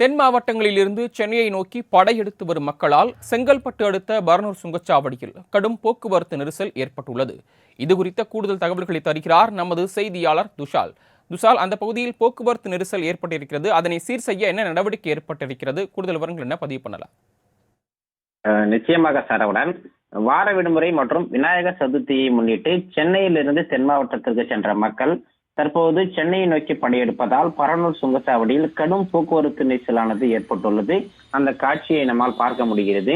தென் மாவட்டங்களிலிருந்து சென்னையை நோக்கி படையெடுத்து வரும் மக்களால் செங்கல்பட்டு அடுத்த பரனூர் சுங்கச்சாவடியில் கடும் போக்குவரத்து நெரிசல் ஏற்பட்டுள்ளது. இது குறித்த கூடுதல் தகவல்களை தருகிறார் நமது செய்தியாளர் துஷால். துஷால் அந்த பகுதியில் போக்குவரத்து நெரிசல் ஏற்பட்டிருக்கிறது. அதனை சீர் செய்ய என்ன நடவடிக்கை ஏற்பட்டிருக்கிறது? கூடுதல் விவரங்கள் என்ன பதிவு பண்ணலாம்? நிச்சயமாக சரவணன் வார விடுமுறை மற்றும் விநாயகர் சதுர்த்தியை முன்னிட்டு சென்னையிலிருந்து தென் மாவட்டத்திற்கு சென்ற மக்கள் தற்போது சென்னையை நோக்கி படையெடுப்பதால் பரனூர் சுங்கச்சாவடியில் கடும் போக்குவரத்து நெரிசலானது ஏற்பட்டுள்ளது. அந்த காட்சியை நம்மால் பார்க்க முடிகிறது.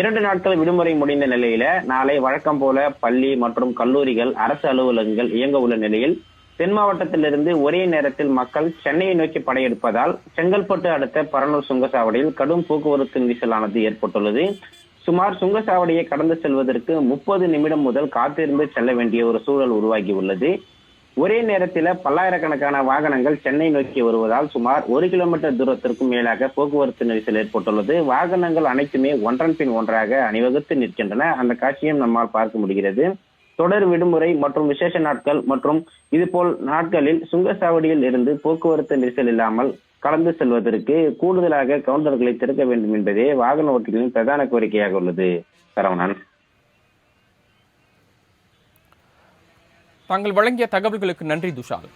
இரண்டு நாட்கள் விடுமுறை முடிந்த நிலையில நாளை வழக்கம் போல பள்ளி மற்றும் கல்லூரிகள் அரசு அலுவலகங்கள் இயங்க உள்ள நிலையில் தென் மாவட்டத்திலிருந்து ஒரே நேரத்தில் மக்கள் சென்னையை நோக்கி படையெடுப்பதால் செங்கல்பட்டு அடுத்த பரனூர் சுங்கச்சாவடியில் கடும் போக்குவரத்து நெரிசலானது ஏற்பட்டுள்ளது. சுமார் சுங்கச்சாவடியை கடந்து செல்வதற்கு முப்பது நிமிடம் முதல் காத்திருந்து செல்ல வேண்டிய ஒரு சூழல் உருவாகி உள்ளது. ஒரே நேரத்தில் பல்லாயிரக்கணக்கான வாகனங்கள் சென்னை நோக்கி வருவதால் சுமார் ஒரு கிலோமீட்டர் தூரத்திற்கும் மேலாக போக்குவரத்து நெரிசல் ஏற்பட்டுள்ளது. வாகனங்கள் அனைத்துமே ஒன்றன் பின் ஒன்றாக அணிவகுத்து நிற்கின்றன. அந்த காட்சியும் நம்மால் பார்க்க முடிகிறது. தொடர் விடுமுறை மற்றும் விசேஷ நாட்கள் மற்றும் இதுபோல் நாட்களில் சுங்கச்சாவடியில் இருந்து போக்குவரத்து நெரிசல் இல்லாமல் கடந்து செல்வதற்கு கூடுதலாக கவுண்டர்களை திறக்க வேண்டும் என்பதே வாகன ஓட்டிகளின் பிரதான கோரிக்கையாக உள்ளது. சரவணன். தாங்கள் வழங்கிய தகவல்களுக்கு நன்றி துஷால்.